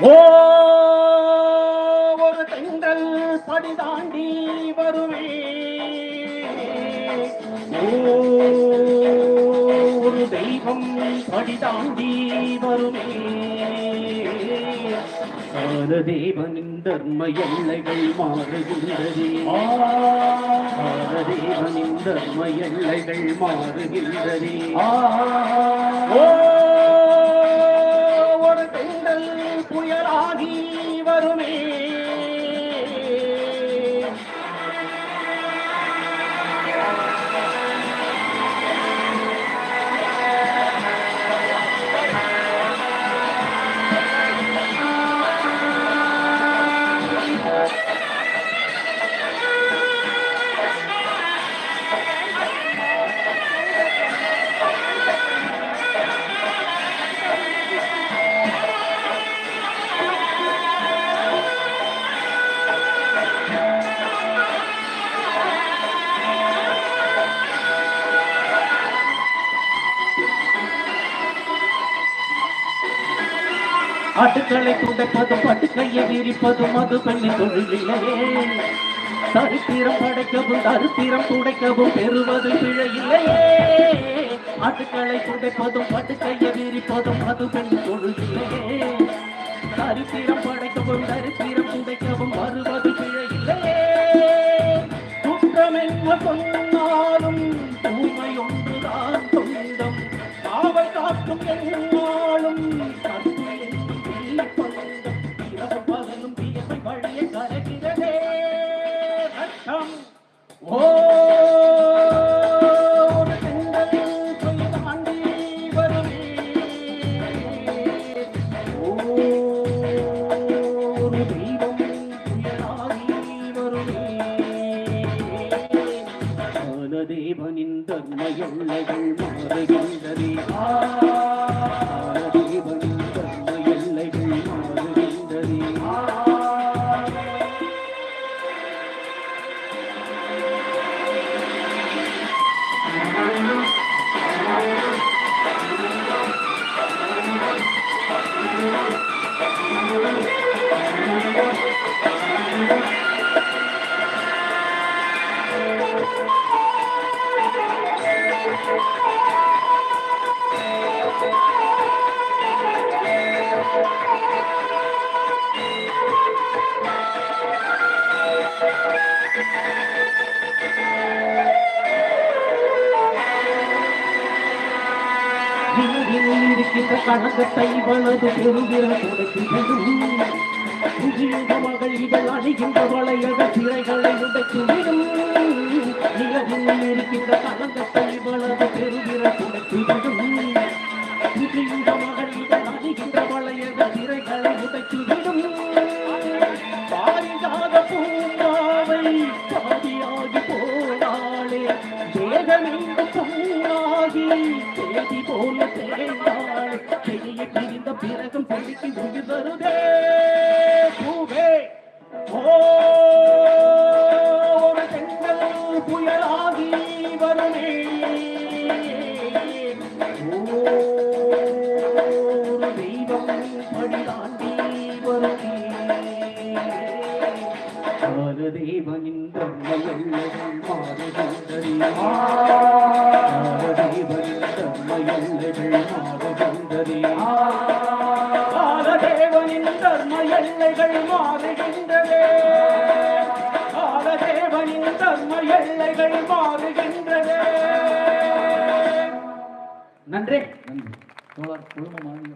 Whoa! ஒரு தெய்வம் படிதாண்டி வருமே. கால தேவனின் தர்ம எல்லைகள் மாறுகின்றதே. கால தேவனின் தர்ம எல்லைகள் மாறுகின்றதே. ஆட்டுக்களை துடைப்பதும் பட்டுக்கையை விரிப்பதும் அது பெண்ணு தொழிலில்லையே தரித்திரம் படைக்கவும் தரித்திரம் துடைக்கவும் பெறுவது பிழையில்லையே. ஆட்டுக்களை துடைப்பதும் பட்டுக்கையை விரிப்பதும் அது பெண்ணு தொழிலில்லையே தரித்திரம் படைக்கவும் தரித்திரம் துடைக்கவும் வருவது பிழையில்லையே. குற்றம் என்ன சொன்னாலும் தூய்மை ஒன்றுதான் சொந்தம் காவல் காக்கும் என்ன இருக்கின்ற கணக்கத்தை வலது பெறுகிற கொடுக்கின்றது மகள் இவள் அணிகின்ற வளையக சிறைகளை உடைத்துவிடும் நிலவில் இருக்கின்ற கணக்கத்தை வலது பெறுகிற கொடுக்கின்றது மகள் இவள் அணிகின்ற தேகமெங்கும் பொன்னாகி தேதி போல தேய்ந்தாள். பிரிந்த பிறகும் செடிக்கு உயிர் தருதே காலதேவனின் தர்ம எல்லைகள் மாறுகின்றதே காலதேவனின் தர்ம எல்லைகள் மாறுகின்றதே தர்ம எல்லைகள் மாறுகின்றதே. காலதேவனின் தர்ம எல்லைகள் மாறுகின்றதே. நன்றி. நன்றி. தோழர் குழும மாநில